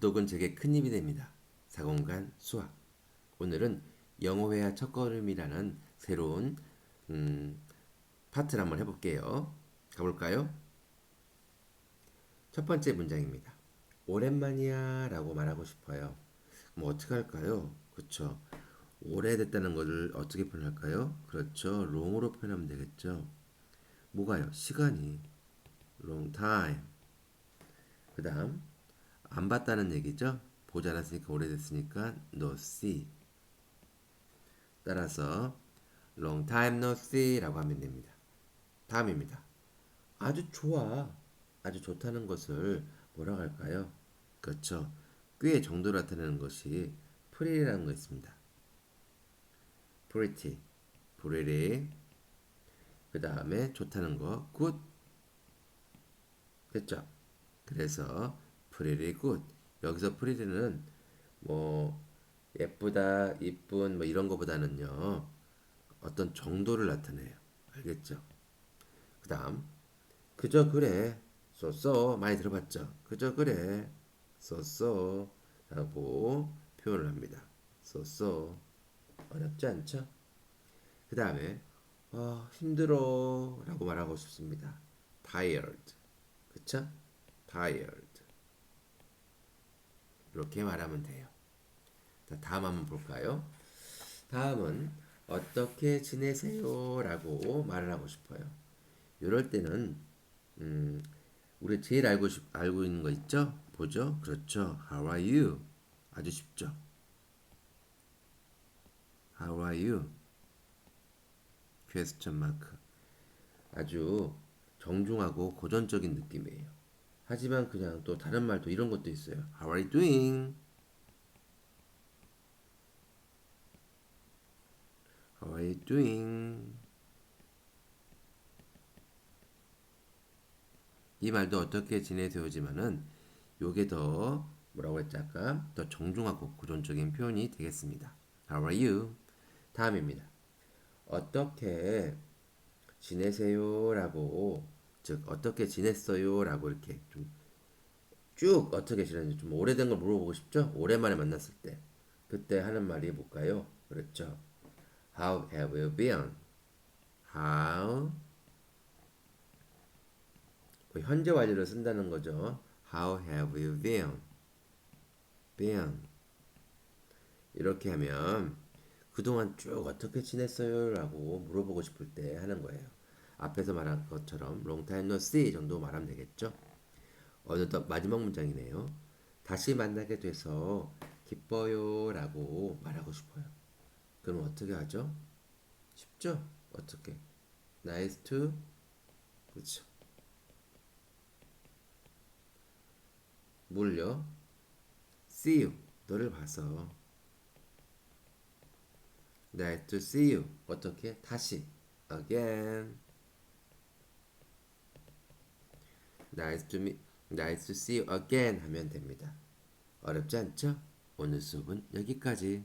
구독은 제게 큰 힘이 됩니다. 사공간 수학. 오늘은 영어 회화 첫걸음이라는 새로운 음, 파트를 한번 해볼게요. 가볼까요? 첫 번째 문장입니다. 오랜만이야 라고 말하고 싶어요. 그럼 어떻게 할까요? 그렇죠. 오래됐다는 것을 어떻게 표현할까요? 그렇죠. long으로 표현하면 되겠죠. 뭐가요? 시간이 long time. 그 다음 안 봤다는 얘기죠. 보지 않았으니까 오래됐으니까 no see. 따라서 long time no see라고 하면 됩니다. 다음입니다. 아주 좋아. 아주 좋다는 것을 뭐라고 할까요? 그렇죠. 꽤 정도를 나타내는 것이 pretty라는 거 있습니다. pretty, pretty. 그 다음에 좋다는 거 good. 됐죠? 그래서 pretty good. 여기서 pretty는 뭐 예쁘다, 이쁜 뭐 이런 거보다는요 어떤 정도를 나타내요. 알겠죠? 그 다음 그저 그래 쏘쏘 많이 들어봤죠? 그저 그래 쏘쏘 라고 표현을 합니다. 쏘쏘 어렵지 않죠? 그 다음에 어, 힘들어 라고 말하고 싶습니다. tired 그쵸? tired 이렇게 말하면 돼요. 자, 다음 한번 볼까요? 다음은 어떻게 지내세요? 라고 말을 하고 싶어요. 이럴 때는 음, 우리 제일 알고 싶, 알고 있는 거 있죠? 보죠? 그렇죠. How are you? 아주 쉽죠. How are you? 퀘스천 마크. 아주 정중하고 고전적인 느낌이에요. 하지만 그냥 또 다른 말도 이런 것도 있어요. How are you doing? How are you doing? 이 말도 어떻게 지내세요지만은 요게 더 뭐라고 했지 아까 더 정중하고 고전적인 표현이 되겠습니다. How are you? 다음입니다. 어떻게 지내세요라고 즉 어떻게 지냈어요라고 이렇게 좀 쭉 어떻게 지냈는지 좀 오래된 걸 물어보고 싶죠? 오랜만에 만났을 때 그때 하는 말이 뭘까요? 그렇죠. How have you been? How 뭐 현재 완료를 쓴다는 거죠. How have you been? been 이렇게 하면 그동안 쭉 어떻게 지냈어요? 라고 물어보고 싶을 때 하는 거예요. 앞에서 말한 것처럼 long time no see 정도 말하면 되겠죠. 어느덧 마지막 문장이네요. 다시 만나게 돼서 기뻐요 라고 말하고 싶어요. 그럼 어떻게 하죠? 쉽죠? 어떻게? Nice to 그렇죠. 물려 see you 너를 봐서 Nice to see you 어떻게? 다시 again Nice to meet Nice to see you again 하면 됩니다. 어렵지 않죠? 오늘 수업은 여기까지.